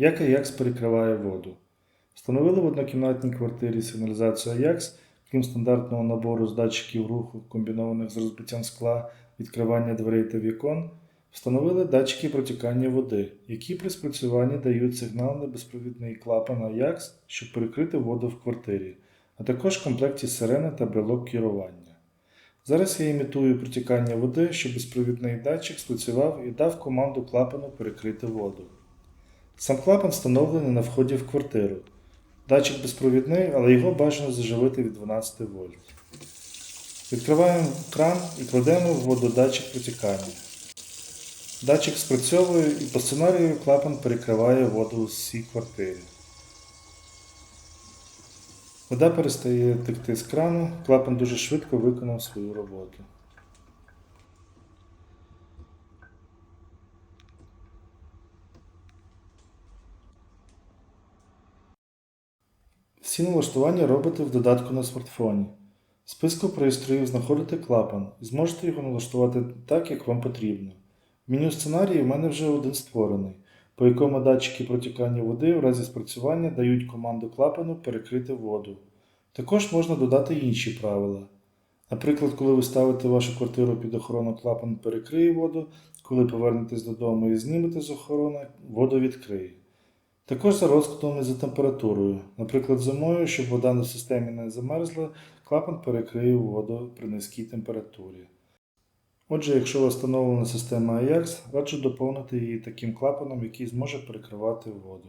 Як Ajax перекриває воду? Встановили в однокімнатній квартирі сигналізацію Ajax, крім стандартного набору з датчиків руху, комбінованих з розбиттям скла, відкривання дверей та вікон, встановили датчики протікання води, які при спрацюванні дають сигнал на безпровідний клапан Ajax, щоб перекрити воду в квартирі, а також в комплекті сирена та брелок керування. Зараз я імітую протікання води, щоб безпровідний датчик спрацював і дав команду клапану перекрити воду. Сам клапан встановлений на вході в квартиру. Датчик безпровідний, але його бажано заживити від 12 вольт. Відкриваємо кран і кладемо в воду датчик протікання. Датчик спрацьовує і по сценарію клапан перекриває воду у всій квартирі. Вода перестає текти з крану, клапан дуже швидко виконав свою роботу. Всі налаштування робите в додатку на смартфоні. В списку пристроїв знаходите клапан і зможете його налаштувати так, як вам потрібно. В меню сценарії в мене вже один створений, по якому датчики протікання води в разі спрацювання дають команду клапану перекрити воду. Також можна додати інші правила. Наприклад, коли ви ставите вашу квартиру під охорону клапан перекриє воду, коли повернетесь додому і знімете з охорони, воду відкриє. Також за розкладом і за температурою. Наприклад, зимою, щоб вода на системі не замерзла, клапан перекриє воду при низькій температурі. Отже, якщо встановлена система Ajax, раджу доповнити її таким клапаном, який зможе перекривати воду.